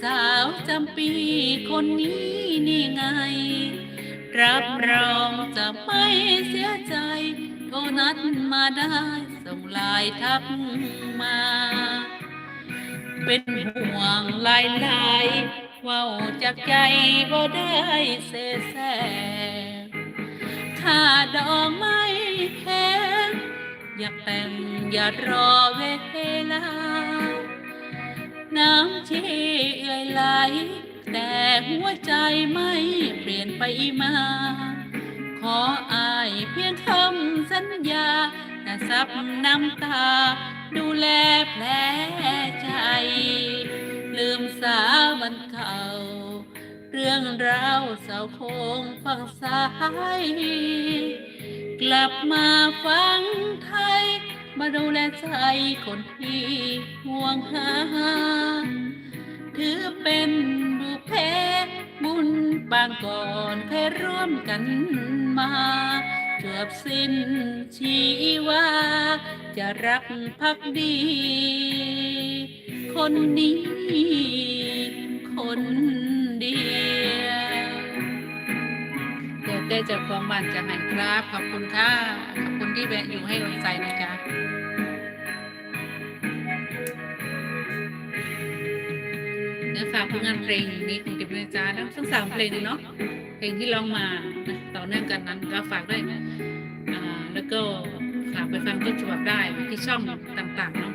สาวจำปีคนนี้นี่ไง รับรองจะไม่เสียใจโทรนัดมาได้ส่งลายทักมา เป็นห่วงหลายหลายเว่าจากใจบ่ได้เสแสร้งถ้าดอกไม้แพงอย่าแต่งอย่ารอเวลา ที่เอื่อยไหล แต่หัวใจไม่เปลี่ยนไปมา ขออายเพียงคำสัญญาแต่ซับน้ำตา ดูแลแผลใจ ลืมสาวันเก่า เรื่องราวเศร้าคงฟังสาย กลับมาฟังไทย มาดูแลใจคนที่ห่วงหา ถือเป็นบุพเพบุญบางก่อนเคยร่วมกันมาเกือบสิ้นชีวา จะรักพักดี คนนี้ คนเดียวเดี๋ยวได้จากความบ้านจะให้ครับ ขอบคุณค่ะ ขอบคุณที่แวะอยู่ให้กำลังใจนะจ๊ะากผลงานเพลงนี้ของดิบเลยจ้าทั้งสามเพลงเลยเนาะเพลงที่ร้องมานะต่อเนื่องกันนั้นก็ฝากด้วยอ่าแล้วก็ฝากไปฟังต้นฉบับได้ที่ช่องต่างๆเนาะ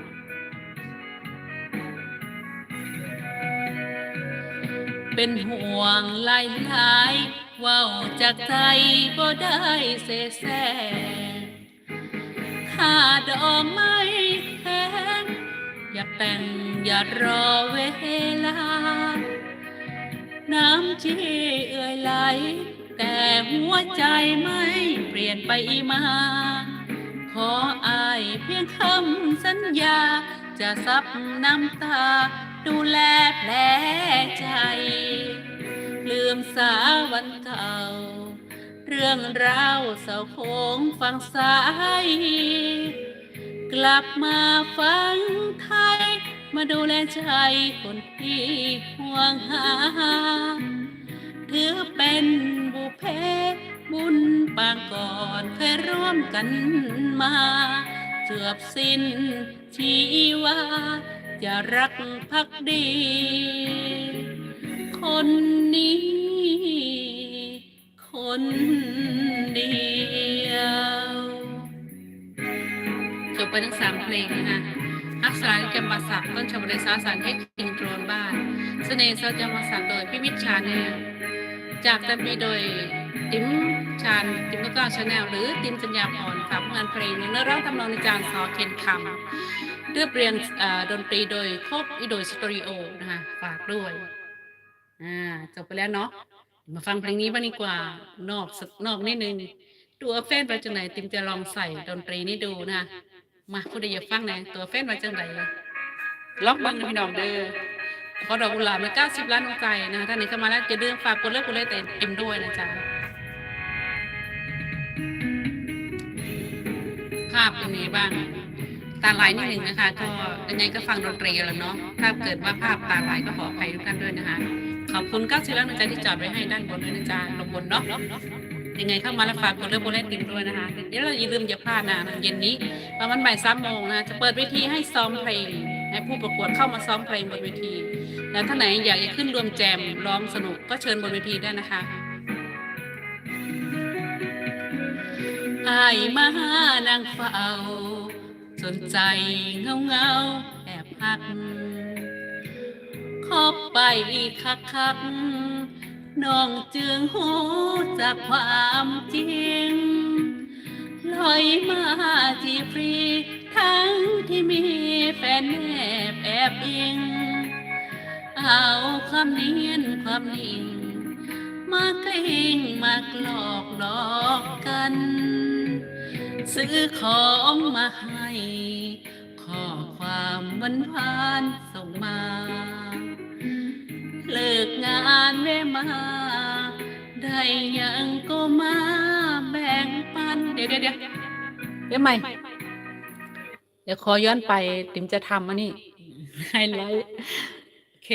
เป็นห่วงหลายหลายว่าจากใจบ่ได้เสแสร้งถ้าดอกไม้แพงอยา แต่งอย่ารอเวลา น้ำที่เอ่ยไหล แต่หัวใจไม่เปลี่ยนไปมา ขออายเพียงคำสัญญา จะซับน้ำตา ดูแลแผลใจ ลืมสาวันเก่า เรื่องราวเศร้าโคงฟังสาย กลับมาฟังไทย มาดูแลใจคนที่ห่วงหา ถือเป็นบุเพบุญปางก่อนเคยร่วมกันมาเกือบสิ้นชีวาจะรักพักดี คนนี้ คนเดียว จบไปทั้งสามเพลงนะคะ อักษรจำมาสักต้นชมเรศาสารให้กินโกรนบ้านเสน่ห์เซาจำมาสักโดยพิวิชชาแนลจากแต่มีโดยติ๋มชาญติ๋มก็ชาแนลหรือติ๋มสัญญาพรฝากงานเพลงเนื้อร้องทำนองในจานซอเคนคำเรียบเรียงดนตรีโดยโคบอีโดยสตูดิโอนะคะฝากด้วยอ่าจบไปแล้วเนาะมาฟังเพลงนี้บ้างดีกว่านอกสักนอกนิดนึงตัวแฟนไปจังไหนติมจะลองใส่ดนตรีนี้ดูนะ มาผู้ใดอยากฟังไหนตัวแฟนไปจังไหนล็อกบังนะพี่น้องเด้อขอดอกกุหลาบมาเก้าสิบล้านดวงใจนะท่านนี้เข้ามาแล้วจะเดืมฝากกดเลิกกดเลิกแต่เต็มด้วยนะจ๊ะภาพเป็นไงบ้าง ตาลายนิดหนึ่งนะคะ ก็ยังไงก็ฟังดนตรีแล้วเนาะถ้าเกิดว่าภาพตาลายก็ขออภัยทุกท่านด้วยนะคะ ขอบคุณเก้าสิบล้านดวงใจที่จอดไว้ให้ด้านบนด้วยนะจ๊ะลงบนเนาะ ยังไงเข้ามาแล้วฝากกดเลือกโบเลตติมด้วยนะคะเดี๋ยวเราอย่าลืมอย่าพลาดนะเย็นนี้ประมาณบ่ายสามโมงนะจะเปิดเวทีให้ซ้อมเพลงให้ผู้ประกวดเข้ามาซ้อมเพลงบนเวที แล้วถ้าไหนอยากจะขึ้นรวมแจมร้องสนุกก็เชิญบนเวทีได้นะคะอายมานางเฝ้าสนใจเงาเงาแอบหักขอไปคักคัก น้องจึงหูจากความจริง ลอยมาจีฟรี ทั้งที่มีแฟนแนบแอบอิง เอาความเนียนความนิ่ง มาเกลิ้งมากหลอกหลอกกัน ซื้อของมาให้ ข้อความวานหวานส่งมา กงานแม่มา ได้หยังก็มาแบ่งปัน เดี๋ยวเดี๋ยวเดี๋ยวเดี๋ยวใหม่ เดี๋ยวขอย้อนไปติ๋มจะทำอันนี้ไฮไลท์โอเค